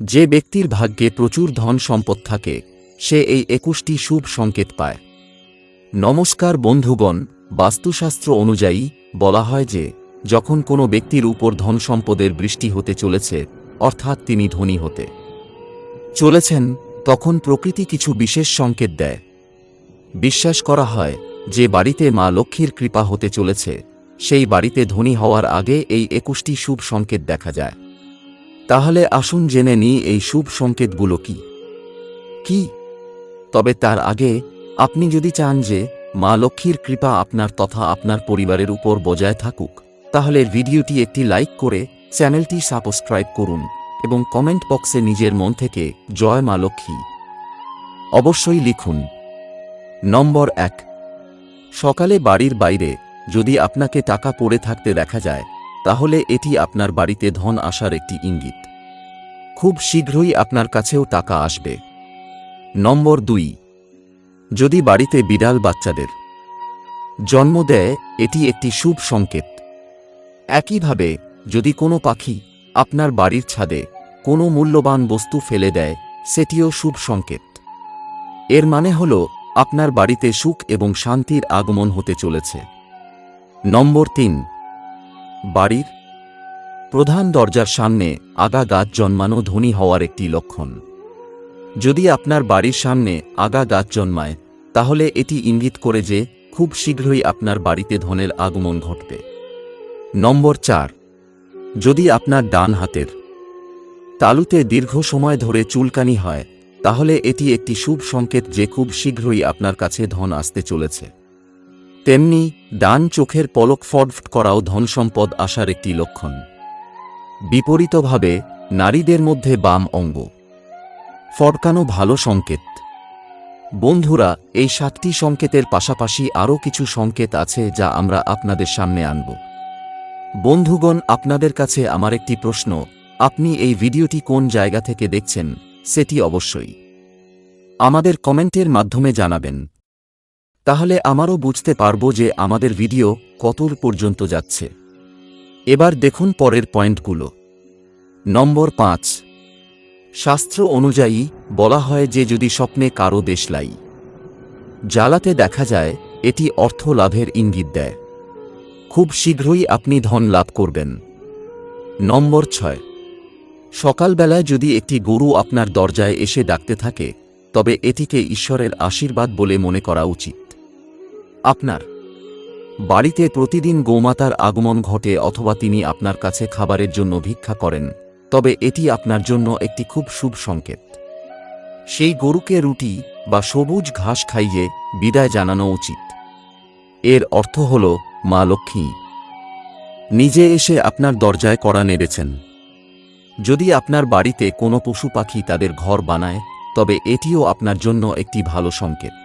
যে ব্যক্তির ভাগ্যে প্রচুর ধন সম্পদ থাকে, সে এই একুশটি শুভ সংকেত পায়। নমস্কার বন্ধুগণ, বাস্তুশাস্ত্র অনুযায়ী বলা হয় যে, যখন কোনো ব্যক্তির উপর ধন সম্পদের বৃষ্টি হতে চলেছে, অর্থাৎ তিনি ধনী হতে চলেছেন, তখন প্রকৃতি কিছু বিশেষ সংকেত দেয়। বিশ্বাস করা হয় যে বাড়িতে মা লক্ষ্মীর কৃপা হতে চলেছে, সেই বাড়িতে ধনী হওয়ার আগে এই একুশটি শুভ সংকেত দেখা যায়। তাহলে আসুন জেনে নিই এই শুভ সংকেতগুলো কি। কি? তবে তার আগে আপনি যদি চান যে মা লক্ষ্মীর কৃপা আপনার তথা আপনার পরিবারের উপর বজায় থাকুক, তাহলে ভিডিওটি একটি লাইক করে চ্যানেলটি সাবস্ক্রাইব করুন এবং কমেন্ট বক্সে নিজের মন থেকে জয় মা লক্ষ্মী। অবশ্যই লিখুন। নম্বর এক। সকালে বাড়ির বাইরে যদি আপনাকে টাকা পড়ে থাকতে দেখা যায় তাহলে এটি আপনার বাড়িতে ধন আসার একটি ইঙ্গিত। খুব শীঘ্রই আপনার কাছেও টাকা আসবে। নম্বর দুই। যদি বাড়িতে বিড়াল বাচ্চাদের জন্ম দেয়, এটি একটি শুভ সংকেত। একইভাবে, যদি কোনো পাখি আপনার বাড়ির ছাদে কোনো মূল্যবান বস্তু ফেলে দেয়, সেটিও শুভ সংকেত। এর মানে হল, আপনার বাড়িতে সুখ এবং শান্তির আগমন হতে চলেছে। নম্বর তিন। বাড়ির প্রধান দরজার সামনে আগা গাছ জন্মানো ধনী হওয়ার একটি লক্ষণ। যদি আপনার বাড়ির সামনে আগা গাছ জন্মায়, তাহলে এটি ইঙ্গিত করে যে খুব শীঘ্রই আপনার বাড়িতে ধনের আগমন ঘটবে। নম্বর চার, যদি আপনার ডান হাতের তালুতে দীর্ঘ সময় ধরে চুলকানি হয়, তাহলে এটি একটি শুভ সংকেত যে খুব শীঘ্রই আপনার কাছে ধন আসতে চলেছে। তেমনি ডান চোখের পলক ফটফট করাও ধন সম্পদ আসার একটি লক্ষণ। বিপরীতভাবে, নারীদের মধ্যে বাম অঙ্গ। ফটকানো ভালো সংকেত। বন্ধুরা, এই সাতটি সংকেতের পাশাপাশি আরও কিছু সংকেত আছে যা আমরা আপনাদের সামনে আনব। বন্ধুগণ, আপনাদের কাছে আমার একটি প্রশ্ন, আপনি এই ভিডিওটি কোন জায়গা থেকে দেখছেন, সেটি অবশ্যই। আমাদের কমেন্টের মাধ্যমে জানাবেন। তাহলে আমারও বুঝতে পারব যে আমাদের ভিডিও কতর পর্যন্ত যাচ্ছে। এবার দেখুন পরের পয়েন্টগুলো। নম্বর পাঁচ। শাস্ত্র অনুযায়ী বলা হয় যে যদি স্বপ্নে কারও দেশলাই জ্বালাতে দেখা যায় এটি অর্থ লাভের ইঙ্গিত দেয়। খুব শীঘ্রই আপনি ধন লাভ করবেন। নম্বর ছয়। সকালবেলায় যদি একটি গরু আপনার দরজায় এসে ডাকতে থাকে, তবে এটিকে ঈশ্বরের আশীর্বাদ বলে মনে করা উচিত। আপনার বাড়িতে প্রতিদিন গোমাতার আগমন ঘটে অথবা তিনি আপনার কাছে খাবারের জন্য ভিক্ষা করেন, তবে এটি আপনার জন্য একটি খুব শুভ সংকেত। সেই গরুকে রুটি বা সবুজ ঘাস খাইয়ে বিদায় জানানো উচিত। এর অর্থ হল, মা লক্ষ্মী, নিজে এসে আপনার দরজায় কড়া নেড়েছেন। যদি আপনার বাড়িতে কোনো পশু পাখি তাদের ঘর বানায়, তবে এটিও আপনার জন্য একটি ভালো সংকেত।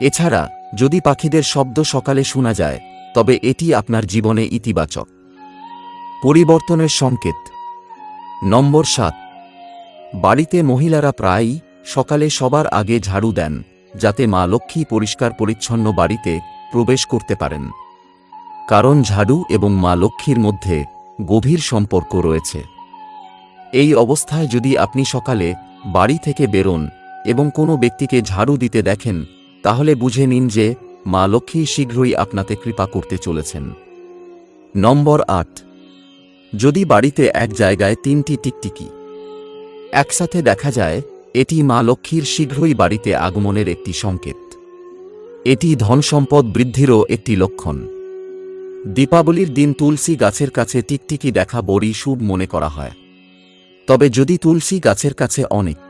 এছাড়া যদি পাখিদের শব্দ সকালে শোনা যায়, তবে এটি আপনার জীবনে ইতিবাচক। পরিবর্তনের সংকেত। নম্বর সাত। বাড়িতে মহিলারা প্রায়ই সকালে সবার আগে ঝাড়ু দেন, যাতে মা লক্ষ্মী পরিষ্কার পরিচ্ছন্ন বাড়িতে প্রবেশ করতে পারেন। কারণ ঝাড়ু এবং মা লক্ষ্মীর মধ্যে গভীর সম্পর্ক রয়েছে। এই অবস্থায় যদি আপনি সকালে বাড়ি থেকে বেরোন এবং কোনো ব্যক্তিকে ঝাড়ু দিতে দেখেন তাহলে বুঝে নিন যে মা লক্ষ্মী শীঘ্রই আপনাতে কৃপা করতে চলেছেন। নম্বর আট। যদি বাড়িতে এক জায়গায় তিনটি টিকটিকি, একসাথে দেখা যায়, এটি মা লক্ষ্মীর শীঘ্রই বাড়িতে আগমনের একটি সংকেত। এটি ধন সম্পদ বৃদ্ধিরও একটি লক্ষণ। দীপাবলির দিন তুলসী গাছের কাছে টিকটিকি দেখা বড়ই শুভ মনে করা হয়। তবে যদি তুলসী গাছের কাছে অনেক,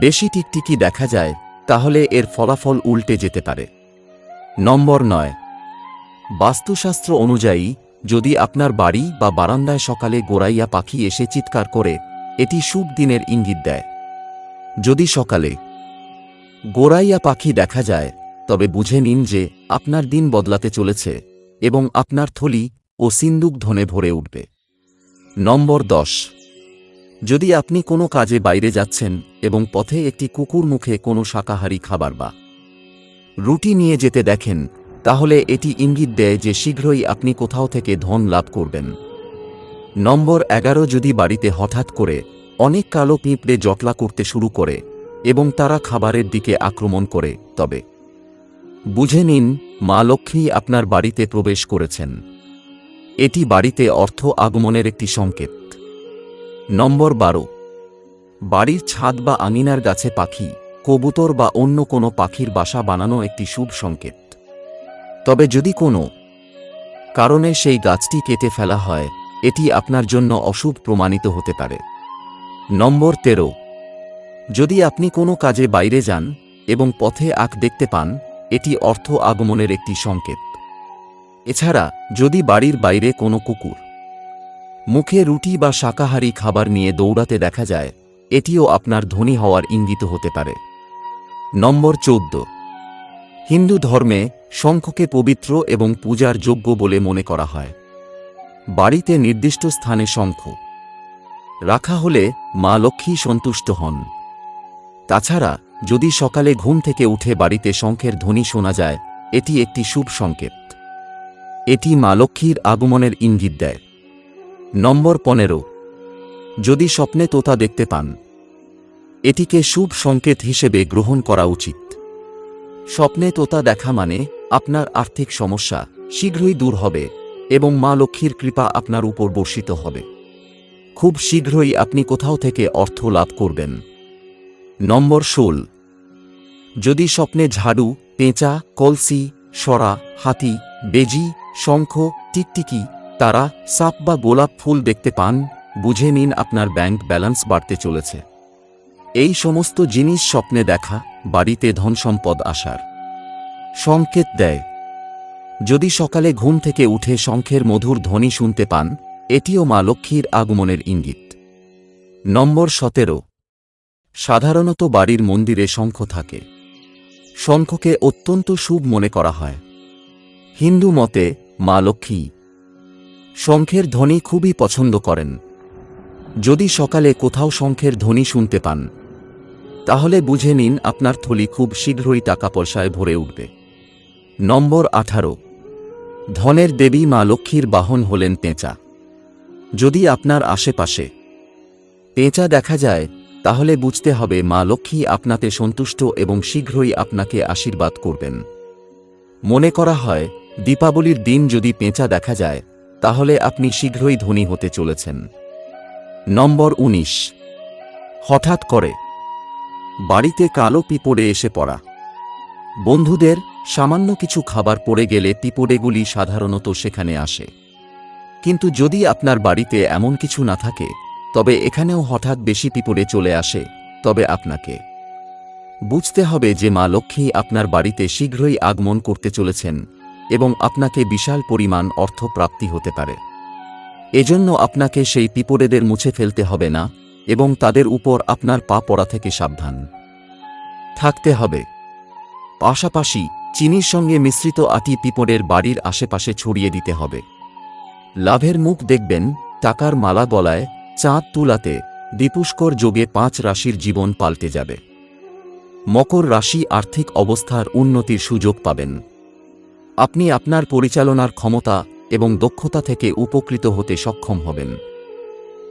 বেশি টিকটিকি দেখা যায় তাহলে এর ফলাফল উল্টে যেতে পারে। নম্বর নয়। বাস্তুশাস্ত্র অনুযায়ী, যদি আপনার বাড়ি বা বারান্দায় সকালে গোড়াইয়া পাখি এসে চিৎকার করে, এটি শুভ দিনের ইঙ্গিত দেয়। যদি সকালে গোড়াইয়া পাখি দেখা যায়, তবে বুঝে নিন যে আপনার দিন বদলাতে চলেছে এবং আপনার থলি ও সিন্দুক ধনে ভরে উঠবে। নম্বর দশ। যদি আপনি কোনো কাজে বাইরে যাচ্ছেন এবং পথে একটি কুকুর মুখে কোনো শাকাহারী খাবার বা রুটি নিয়ে যেতে দেখেন, তাহলে এটি ইঙ্গিত দেয় যে শীঘ্রই আপনি কোথাও থেকে ধন লাভ করবেন। নম্বর এগারো, যদি বাড়িতে হঠাৎ করে অনেক কালো পিঁপড়ে জটলা করতে শুরু করে এবং তারা খাবারের দিকে আক্রমণ করে, তবে বুঝে নিন, মা লক্ষ্মী আপনার বাড়িতে প্রবেশ করেছেন। এটি বাড়িতে অর্থ আগমনের একটি সংকেত। নম্বর বারো। বাড়ির ছাদ বা আঙিনার গাছে পাখি, কবুতর বা অন্য কোনো পাখির বাসা বানানো একটি শুভ সংকেত। তবে যদি কোনো কারণে সেই গাছটি কেটে ফেলা হয়, এটি আপনার জন্য অশুভ প্রমাণিত হতে পারে। নম্বর তেরো। যদি আপনি কোনো কাজে বাইরে যান এবং পথে আঁক দেখতে পান, এটি অর্থ আগমনের একটি সংকেত। এছাড়া, যদি বাড়ির বাইরে কোনো কুকুর মুখে রুটি বা শাকাহারী খাবার নিয়ে দৌড়াতে দেখা যায়, এটিও আপনার ধনী হওয়ার ইঙ্গিত হতে পারে। নম্বর চৌদ্দ। হিন্দু ধর্মে শঙ্খকে পবিত্র এবং পূজার যোগ্য বলে মনে করা হয়। বাড়িতে নির্দিষ্ট স্থানে শঙ্খ। রাখা হলে মা লক্ষ্মী সন্তুষ্ট হন। তাছাড়া, যদি সকালে ঘুম থেকে উঠে বাড়িতে শঙ্খের ধ্বনি শোনা যায়, এটি একটি শুভ সংকেত। এটি মা লক্ষ্মীর আগমনের ইঙ্গিত দেয়। নম্বর পনেরো। যদি স্বপ্নে তোতা দেখতে পান, এটিকে শুভ সংকেত হিসেবে গ্রহণ করা উচিত। স্বপ্নে তোতা দেখা মানে আপনার আর্থিক সমস্যা শীঘ্রই দূর হবে এবং মা লক্ষ্মীর কৃপা আপনার উপর বর্ষিত হবে। খুব শীঘ্রই আপনি কোথাও থেকে অর্থ লাভ করবেন। নম্বর ষোল। যদি স্বপ্নে ঝাড়ু, পেঁচা, কলসি, সরা, হাতি, বেজি, শঙ্খ, টিকটিকি তারা সাপ বা গোলাপ ফুল দেখতে পান, বুঝে নিন আপনার ব্যাংক ব্যালেন্স বাড়তে চলেছে। এই সমস্ত জিনিস স্বপ্নে দেখা, বাড়িতে ধনসম্পদ আসার। সংকেত দেয়। যদি সকালে ঘুম থেকে উঠে শঙ্খের মধুর ধ্বনি শুনতে পান, এটিও মা লক্ষ্মীর আগমনের ইঙ্গিত। নম্বর সতেরো। সাধারণত বাড়ির মন্দিরে শঙ্খ থাকে। শঙ্খকে অত্যন্ত শুভ মনে করা হয়। হিন্দু মতে মা লক্ষ্মী শঙ্খের ধ্বনি খুবই পছন্দ করেন। যদি সকালে কোথাও শঙ্খের ধ্বনি শুনতে পান, তাহলে বুঝে নিন আপনার থলি খুব শীঘ্রই টাকা পয়সায় ভরে উঠবে। নম্বর আঠারো। ধনের দেবী মা লক্ষ্মীর বাহন হলেন পেঁচা। যদি আপনার আশেপাশে পেঁচা দেখা যায়, তাহলে বুঝতে হবে মা লক্ষ্মী আপনাতে সন্তুষ্ট এবং শীঘ্রই আপনাকে আশীর্বাদ করবেন। মনে করা হয়, দীপাবলির দিন যদি পেঁচা দেখা যায় তাহলে আপনি শীঘ্রই ধনী হতে চলেছেন। নম্বর ১৯ হঠাৎ করে বাড়িতে কালো পিপড়ে এসে পড়া। বন্ধুদের সামান্য কিছু খাবার পড়ে গেলে পিপড়েগুলি সাধারণত সেখানে আসে। কিন্তু যদি আপনার বাড়িতে এমন কিছু না থাকে, তবে এখানেও হঠাৎ বেশি পিপড়ে চলে আসে, তবে আপনাকে। বুঝতে হবে যে মা লক্ষ্মী আপনার বাড়িতে শীঘ্রই আগমন করতে চলেছেন। এবং আপনাকে বিশাল পরিমাণ অর্থ প্রাপ্তি হতে পারে। এজন্য আপনাকে সেই পিপড়েদের মুছে ফেলতে হবে না এবং তাদের উপর আপনার পা পড়া থেকে সাবধান। থাকতে হবে। পাশাপাশি চিনির সঙ্গে মিশ্রিত আটি পিপড়ের বাড়ির আশেপাশে ছড়িয়ে দিতে হবে। লাভের মুখ দেখবেন, টাকার মালা গলায় চাঁদ তুলাতে দীপুষ্কর যোগে পাঁচ রাশির জীবন পাল্টে যাবে। মকর রাশি আর্থিক অবস্থার উন্নতির সুযোগ পাবেন। আপনি আপনার পরিচালনার ক্ষমতা এবং দক্ষতা থেকে উপকৃত হতে সক্ষম হবেন।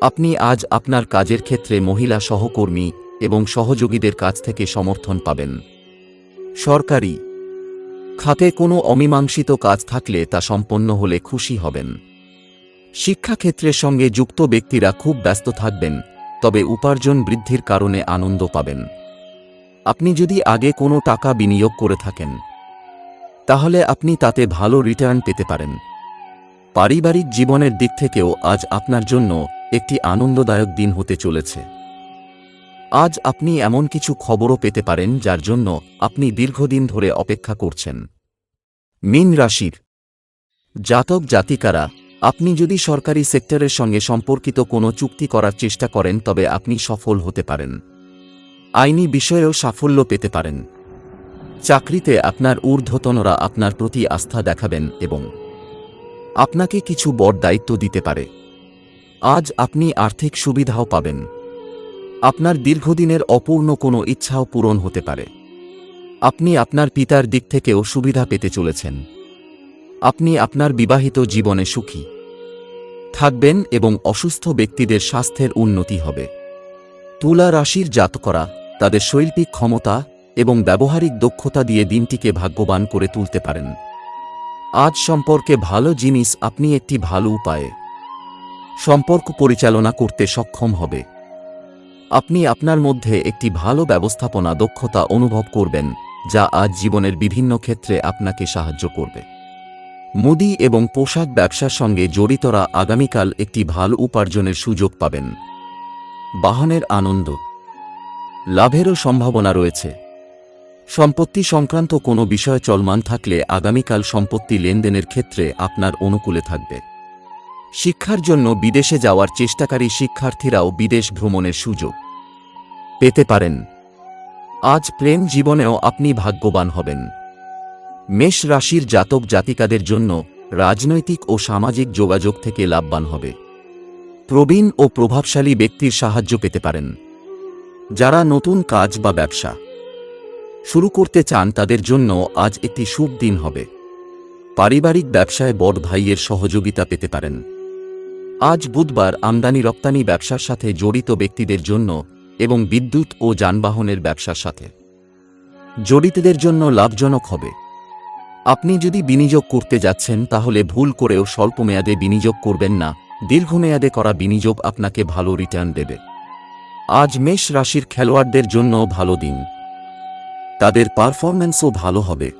আপনি আজ আপনার কাজের ক্ষেত্রে মহিলা সহকর্মী এবং সহযোগীদের কাছ থেকে সমর্থন পাবেন। সরকারি খাতে কোনো অমীমাংসিত কাজ থাকলে তা সম্পন্ন হলে খুশি হবেন। শিক্ষাক্ষেত্রের সঙ্গে যুক্ত ব্যক্তিরা খুব ব্যস্ত থাকবেন, তবে উপার্জন বৃদ্ধির কারণে আনন্দ পাবেন। আপনি যদি আগে কোনো টাকা বিনিয়োগ করে থাকেন তাহলে আপনি তাতে ভালো রিটার্ন পেতে পারেন। পারিবারিক জীবনের দিক থেকেও আজ আপনার জন্য একটি আনন্দদায়ক দিন হতে চলেছে। আজ আপনি এমন কিছু খবরও পেতে পারেন যার জন্য আপনি দীর্ঘদিন ধরে অপেক্ষা করছেন। মিন রাশির জাতক জাতিকারা, আপনি যদি সরকারি সেক্টরের সঙ্গে সম্পর্কিত কোনো চুক্তি করার চেষ্টা করেন তবে আপনি সফল হতে পারেন। আইনি বিষয়েও সাফল্য পেতে পারেন। চাকরিতে আপনার ঊর্ধ্বতনরা আপনার প্রতি আস্থা দেখাবেন এবং আপনাকে কিছু বড় দায়িত্ব দিতে পারে। আজ আপনি আর্থিক সুবিধাও পাবেন। আপনার দীর্ঘদিনের অপূর্ণ কোনো ইচ্ছাও পূরণ হতে পারে। আপনি আপনার পিতার দিক থেকেও সুবিধা পেতে চলেছেন। আপনি আপনার বিবাহিত জীবনে সুখী। থাকবেন এবং অসুস্থ ব্যক্তিদের স্বাস্থ্যের উন্নতি হবে। তুলা রাশির জাতকরা, তাদের শৈল্পিক ক্ষমতা এবং ব্যবহারিক দক্ষতা দিয়ে দিনটিকে ভাগ্যবান করে তুলতে পারেন। আজ সম্পর্কে ভালো জিনিস আপনি একটি ভালো উপায়ে। সম্পর্ক পরিচালনা করতে সক্ষম হবে। আপনি আপনার মধ্যে একটি ভালো ব্যবস্থাপনা দক্ষতা অনুভব করবেন, যা আজ জীবনের বিভিন্ন ক্ষেত্রে আপনাকে সাহায্য করবে। মুদি এবং পোশাক ব্যবসার সঙ্গে জড়িতরা আগামীকাল একটি ভালো উপার্জনের সুযোগ পাবেন। বাহনের আনন্দ। লাভেরও সম্ভাবনা রয়েছে। সম্পত্তি সংক্রান্ত কোনো বিষয় চলমান থাকলে আগামীকাল সম্পত্তি লেনদেনের ক্ষেত্রে আপনার অনুকূলে থাকবে। শিক্ষার জন্য বিদেশে যাওয়ার চেষ্টাকারী শিক্ষার্থীরাও বিদেশ ভ্রমণের সুযোগ পেতে পারেন। আজ প্রেম জীবনেও আপনি ভাগ্যবান হবেন। মেষ রাশির জাতক জাতিকাদের জন্য রাজনৈতিক ও সামাজিক যোগাযোগ থেকে লাভবান হবে। প্রবীণ ও প্রভাবশালী ব্যক্তির সাহায্য পেতে পারেন। যারা নতুন কাজ বা ব্যবসা শুরু করতে চান তাদের জন্য আজ একটি শুভ দিন হবে। পারিবারিক ব্যবসায় বড় ভাইয়ের সহযোগিতা পেতে পারেন। আজ বুধবার আমদানি রপ্তানি ব্যবসার সাথে জড়িত ব্যক্তিদের জন্য এবং বিদ্যুৎ ও যানবাহনের ব্যবসার সাথে। জড়িতদের জন্য লাভজনক হবে। আপনি যদি বিনিয়োগ করতে যাচ্ছেন তাহলে ভুল করেও স্বল্পমেয়াদে বিনিয়োগ করবেন না দীর্ঘমেয়াদে করা বিনিয়োগ আপনাকে ভালো রিটার্ন দেবে। আজ মেষ রাশির খেলোয়াড়দের জন্য ভালো দিন। তাদের পারফরম্যান্সও ভালো হবে।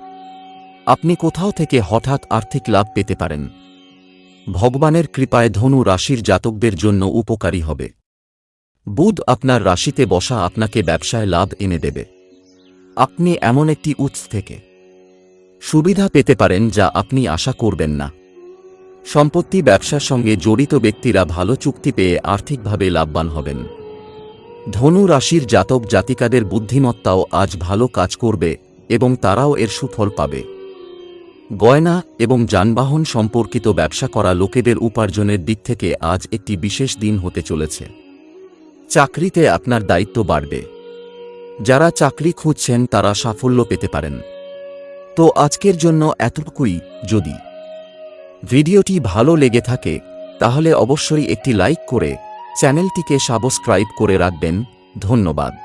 আপনি কোথাও থেকে হঠাৎ আর্থিক লাভ পেতে পারেন। ভগবানের কৃপায় ধনু রাশির জাতকদের জন্য উপকারী হবে। বুধ আপনার রাশিতে বসা আপনাকে ব্যবসায় লাভ এনে দেবে। আপনি এমন একটি উৎস থেকে সুবিধা পেতে পারেন যা আপনি আশা করবেন না। সম্পত্তি ব্যবসার সঙ্গে জড়িত ব্যক্তিরা ভালো চুক্তি পেয়ে আর্থিকভাবে লাভবান হবেন। ধনু রাশির জাতক জাতিকাদের বুদ্ধিমত্তাও আজ ভালো কাজ করবে এবং তারাও এর সুফল পাবে। গয়না এবং যানবাহন সম্পর্কিত ব্যবসা করা লোকেদের উপার্জনের দিক থেকে আজ একটি বিশেষ দিন হতে চলেছে। চাকরিতে আপনার দায়িত্ব বাড়বে। যারা চাকরি খুঁজছেন তারা সাফল্য পেতে পারেন। তো আজকের জন্য এতটুকুই, যদি ভিডিওটি ভালো লেগে থাকে, তাহলে অবশ্যই একটি লাইক করে চ্যানেলটিকে সাবস্ক্রাইব করে রাখবেন। ধন্যবাদ।